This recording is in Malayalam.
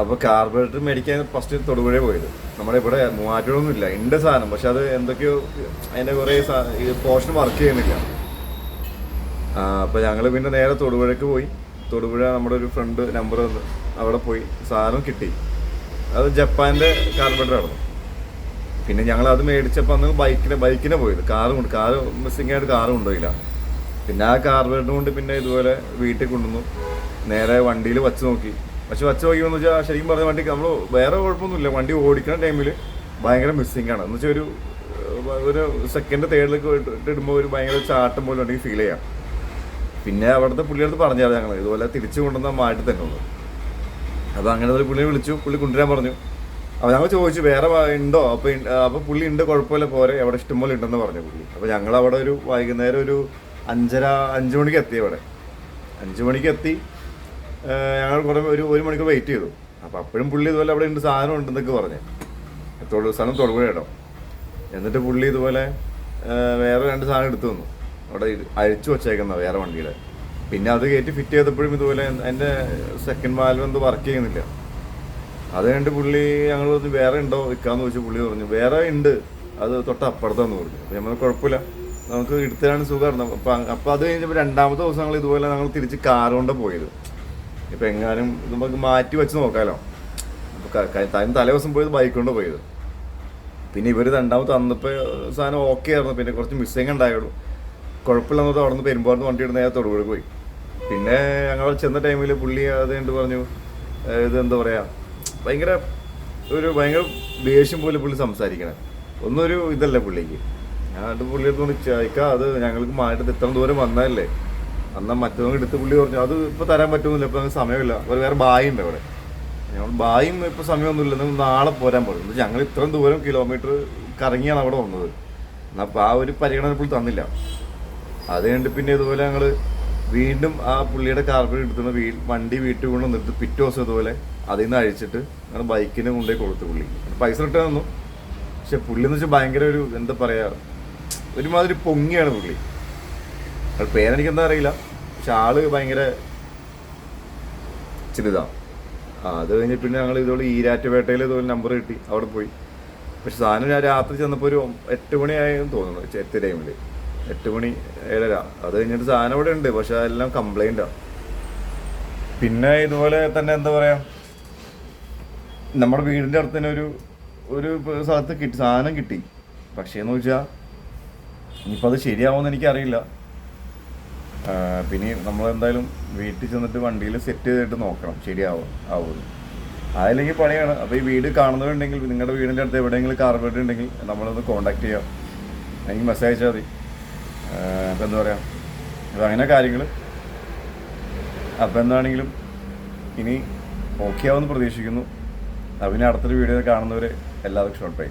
അപ്പോൾ കാർബറേറ്റർ മേടിക്കാൻ ഫസ്റ്റ് തൊടുപുഴ പോയത്. നമ്മുടെ ഇവിടെ മൂവാറ്റൊന്നും ഇല്ല ഉണ്ട് സാധനം പക്ഷെ അത് എന്തൊക്കെയോ അതിന്റെ കുറേ പോർഷൻ വർക്ക് ചെയ്യുന്നില്ല. അപ്പോൾ ഞങ്ങൾ പിന്നെ നേരെ തൊടുപുഴയ്ക്ക് പോയി. തൊടുപുഴ നമ്മുടെ ഒരു ഫ്രണ്ട് നമ്പർ അവിടെ പോയി. സാധനം കിട്ടി. അത് ജപ്പാന്റെ കാർബറേറ്റർ ആയിരുന്നു. പിന്നെ ഞങ്ങൾ അത് മേടിച്ചപ്പോൾ അന്ന് ബൈക്കിന് ബൈക്കിനെ പോയത്. കാറും കൊണ്ട് കാറ് മിസ്സിംഗ് ആയിട്ട് കാറ് കൊണ്ടുപോയില്ല. പിന്നെ ആ കാർബറേറ്റർ കൊണ്ട് പിന്നെ ഇതുപോലെ വീട്ടിൽ കൊണ്ടുവന്നു. നേരെ വണ്ടിയിൽ വച്ച് നോക്കി. പക്ഷെ വച്ച് നോക്കിയെന്ന് വെച്ചാൽ ശരിക്കും പറഞ്ഞ വണ്ടിക്ക് നമ്മൾ വേറെ കുഴപ്പമൊന്നുമില്ല. വണ്ടി ഓടിക്കുന്ന ടൈമിൽ ഭയങ്കര മിസ്സിംഗ് ആണ്. എന്ന് വെച്ചാൽ ഒരു ഒരു സെക്കൻഡ് തേർഡിലേക്ക് ഇടുമ്പോൾ ഒരു ഭയങ്കര ചാട്ടം പോലെ വണ്ടിക്ക് ഫീൽ ചെയ്യാം. പിന്നെ അവിടുത്തെ പുള്ളിയെടുത്ത് പറഞ്ഞാൽ ഞങ്ങൾ ഇതുപോലെ തിരിച്ചു കൊണ്ടുവന്ന മാറ്റി തന്നെ ഉള്ളൂ. അപ്പോൾ അങ്ങനെ ഒരു പുള്ളിയെ വിളിച്ചു. പുള്ളി കൊണ്ടുവരാൻ പറഞ്ഞു. അപ്പോൾ ഞങ്ങൾ ചോദിച്ചു വേറെ ഉണ്ടോ? അപ്പോൾ അപ്പോൾ പുള്ളി ഉണ്ട് കുഴപ്പമില്ല പോരെ. അവിടെ ഇഷ്ടംപോലെ ഉണ്ടെന്ന് പറഞ്ഞു പുള്ളി. അപ്പോൾ ഞങ്ങൾ അവിടെ ഒരു വൈകുന്നേരം ഒരു അഞ്ചര അഞ്ച് മണിക്ക് എത്തി അവിടെ. അഞ്ച് മണിക്ക് എത്തി. ഞങ്ങൾ കുറേ ഒരു ഒരു മണിക്കൂർ വെയിറ്റ് ചെയ്തു. അപ്പോൾ അപ്പോഴും പുള്ളി ഇതുപോലെ അവിടെ ഉണ്ട് സാധനം ഉണ്ടെന്നൊക്കെ പറഞ്ഞു. തൊടു സ്ഥലം തൊടുപുഴ കേട്ടോ. എന്നിട്ട് പുള്ളി ഇതുപോലെ വേറെ രണ്ട് സാധനം എടുത്തു തന്നു. അവിടെ അഴിച്ചു വച്ചേക്കുന്ന വേറെ വണ്ടിയുടെ പിന്നെ അത് കയറ്റി ഫിറ്റ് ചെയ്തപ്പോഴും ഇതുപോലെ എന്റെ സെക്കൻഡ് വാൽവ് എന്തോ വർക്ക് ചെയ്യുന്നില്ല. അത് കണ്ട് പുള്ളി ഞങ്ങൾ പറഞ്ഞു വേറെ ഉണ്ടോ വിൽക്കാന്ന് ചോദിച്ചു പുള്ളി പറഞ്ഞു വേറെ ഉണ്ട്. അത് തൊട്ട് അപ്പുറത്താന്ന് പറഞ്ഞു. അപ്പം നമ്മൾ കുഴപ്പമില്ല. നമുക്ക് എടുത്തതാണ് സുഖമായിരുന്നു അപ്പം അപ്പം അത് കഴിഞ്ഞപ്പോൾ രണ്ടാമത്തെ ദിവസം ഞങ്ങൾ ഇതുപോലെ ഞങ്ങൾ തിരിച്ച് കാർ കൊണ്ട് പോയത്. ഇപ്പം എങ്ങാനും നമുക്ക് മാറ്റി വെച്ച് നോക്കാമല്ലോ അപ്പോൾ തലേ ദിവസം പോയത് ബൈക്ക് കൊണ്ട് പോയത്. പിന്നെ ഇവർ രണ്ടാമത് തന്നപ്പോൾ സാധനം ഓക്കെ ആയിരുന്നു. പിന്നെ കുറച്ച് മിസ്സിങ് ഉണ്ടായുള്ളൂ. കുഴപ്പമില്ലെന്ന് അവിടെ നിന്ന് പെരുമ്പാടുന്ന് വണ്ടി ഇടുന്ന നേരെ തൊടുപുഴ പോയി. പിന്നെ ഞങ്ങൾ ചെന്ന ടൈമിൽ പുള്ളി അത് കണ്ട് പറഞ്ഞു? "ഏഹ് ഇത് എന്താ പറയുക ഭയങ്കര ഒരു ഭയങ്കര ദേഷ്യം പോലെ പുള്ളി സംസാരിക്കണേ. ഒന്നൊരു ഇതല്ലേ പുള്ളിക്ക്. ഞാൻ പുള്ളിയെടുത്ത് പുള്ളി ചോദിക്കാം അത് ഞങ്ങൾക്ക് മാറ്റി ഇത്ര ദൂരം വന്നതല്ലേ? അന്നാ മറ്റൊന്നും എടുത്ത് പുള്ളി പറഞ്ഞു അത് ഇപ്പോൾ തരാൻ പറ്റുന്നില്ല ഇപ്പൊ സമയമില്ല. ഒരു വേറെ ബായി ഉണ്ട് അവിടെ. ഞങ്ങൾ ബായും ഇപ്പോൾ സമയമൊന്നുമില്ല നിങ്ങൾ നാളെ പോരാൻ പറഞ്ഞു ഞങ്ങൾ ഇത്രയും ദൂരം കിലോമീറ്റർ കറങ്ങിയാണ് അവിടെ വന്നത്. എന്നാൽ അപ്പോൾ ആ ഒരു പരിഗണന പുള്ളി തന്നില്ല. അത് കണ്ട് പിന്നെ ഇതുപോലെ ഞങ്ങൾ വീണ്ടും ആ പുള്ളിയുടെ കാർപ്പറ്റ് എടുത്തുന്ന വീ വണ്ടി വീട്ടിൽ കൊണ്ട് നിർത്തി പിറ്റേ ദിവസം ഇതുപോലെ അതിൽ നിന്ന് അഴിച്ചിട്ട് ഞങ്ങൾ ബൈക്കിന് കൊണ്ടുപോയി കൊടുത്തു പുള്ളി. പൈസ റിട്ടേൺ തന്നു. പക്ഷെ പുള്ളി എന്ന് വെച്ചാൽ ഭയങ്കര ഒരു എന്താ പറയുക ഒരുമാതിരി പൊങ്ങിയാണ് പുള്ളി. അത് പേരെനിക്ക് എന്താ അറിയില്ല. പക്ഷെ ആൾ ഭയങ്കര ചെറുതാ ആ അത് കഴിഞ്ഞ് പിന്നെ ഞങ്ങൾ ഇതുപോലെ ഈരാറ്റുപേട്ടയിൽ ഇതുപോലെ നമ്പർ കിട്ടി അവിടെ പോയി. പക്ഷെ സാധനം ഞാൻ രാത്രി ചെന്നപ്പോൾ ഒരു എട്ട് മണിയായെന്ന് തോന്നുന്നു എത്തി ടൈമിൽ എട്ട് മണി ഏഴര. അത് കഴിഞ്ഞിട്ട് സാധനം ഇവിടെ ഉണ്ട് പക്ഷെ അതെല്ലാം കംപ്ലൈന്റാണ് പിന്നെ ഇതുപോലെ തന്നെ എന്താ പറയുക നമ്മുടെ വീടിന്റെ അടുത്ത് തന്നെ ഒരു ഒരു സ്ഥലത്ത് കിട്ടി സാധനം കിട്ടി. പക്ഷേ എന്ന് വെച്ചാൽ ഇനിയിപ്പോൾ അത് ശരിയാവുമെന്ന് എനിക്കറിയില്ല. പിന്നെ നമ്മൾ എന്തായാലും വീട്ടിൽ ചെന്നിട്ട് വണ്ടിയിൽ സെറ്റ് ചെയ്തിട്ട് നോക്കണം. ശരിയാവും ആവുമെന്ന് അതല്ലെങ്കിൽ പണിയാണ്. അപ്പോൾ ഈ വീട് കാണുന്നവരുണ്ടെങ്കിൽ നിങ്ങളുടെ വീടിന്റെ അടുത്ത് എവിടെയെങ്കിലും കാർബേറ്റ് ഉണ്ടെങ്കിൽ നമ്മളൊന്ന് കോണ്ടാക്ട് ചെയ്യാം. അല്ലെങ്കിൽ മെസ്സേജ് അയച്ചാൽ മതി. അപ്പോൾ എന്താ പറയുക അങ്ങനെ കാര്യങ്ങൾ അപ്പോൾ എന്താണെങ്കിലും ഇനി ഓക്കെ ആവുമെന്ന് പ്രതീക്ഷിക്കുന്നു. അപ്പം ഇനി അടുത്തൊരു വീഡിയോ കാണുന്നവരെ എല്ലാവർക്കും ഷോർട്ട് ബൈ